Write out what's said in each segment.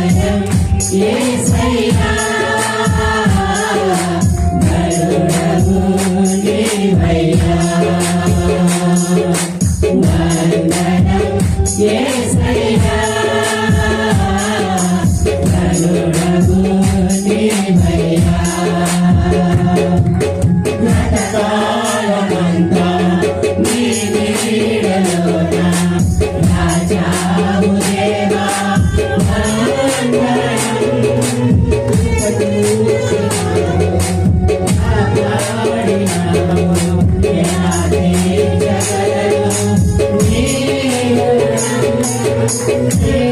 వందనం యేసయ్యా గరుడగు నీవయ్యా వందనం యేసయ్యా Yeah.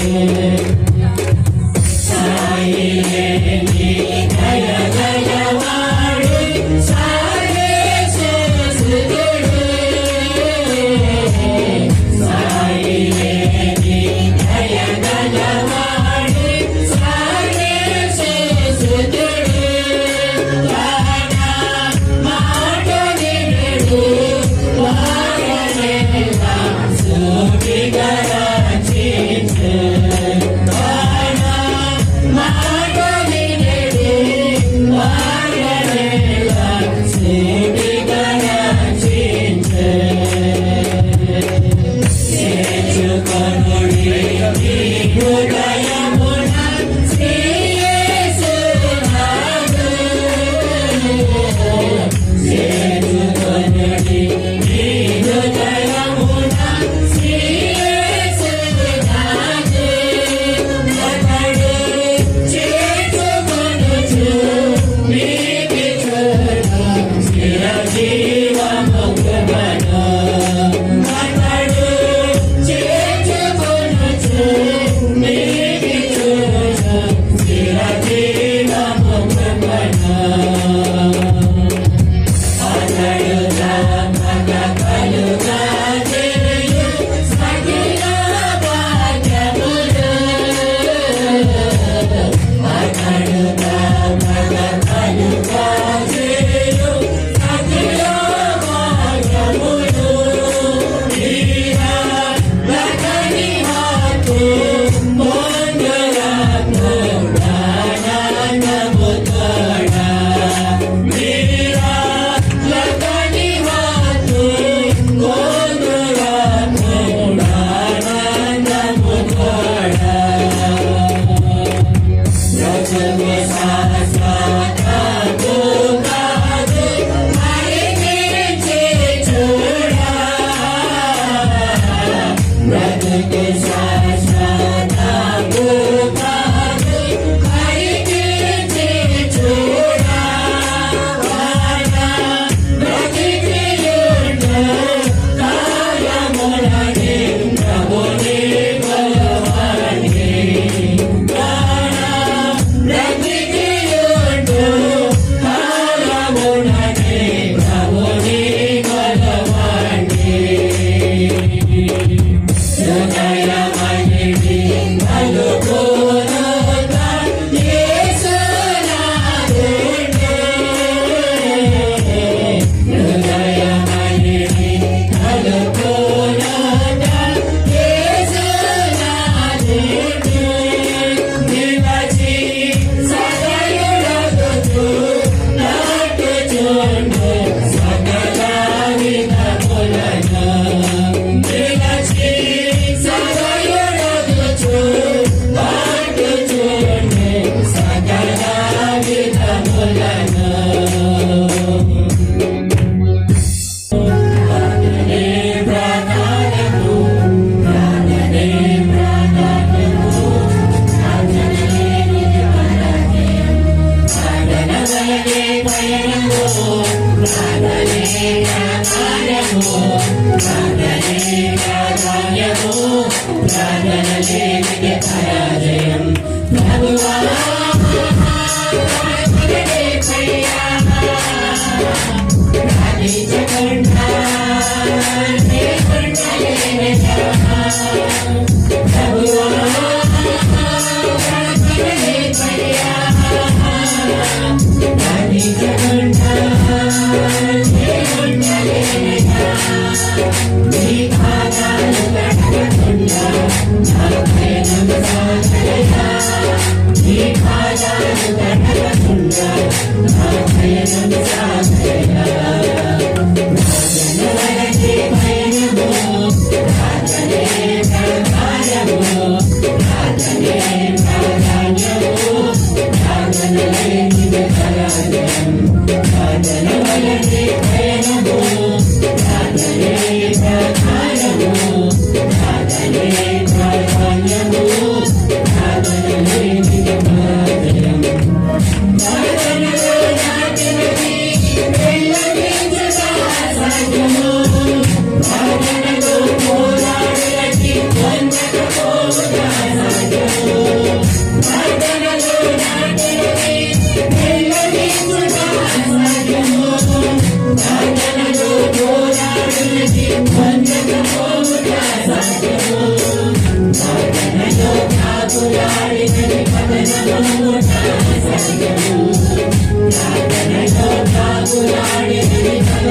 Amen. నాదనే పయనము నాదనే గానము నాదనే గానము నాదనే ప్రభువా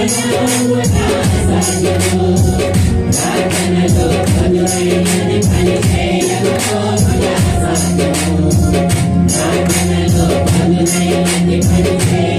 I'm gonna look, I'm gonna look, I'm gonna look, I'm gonna to I'm to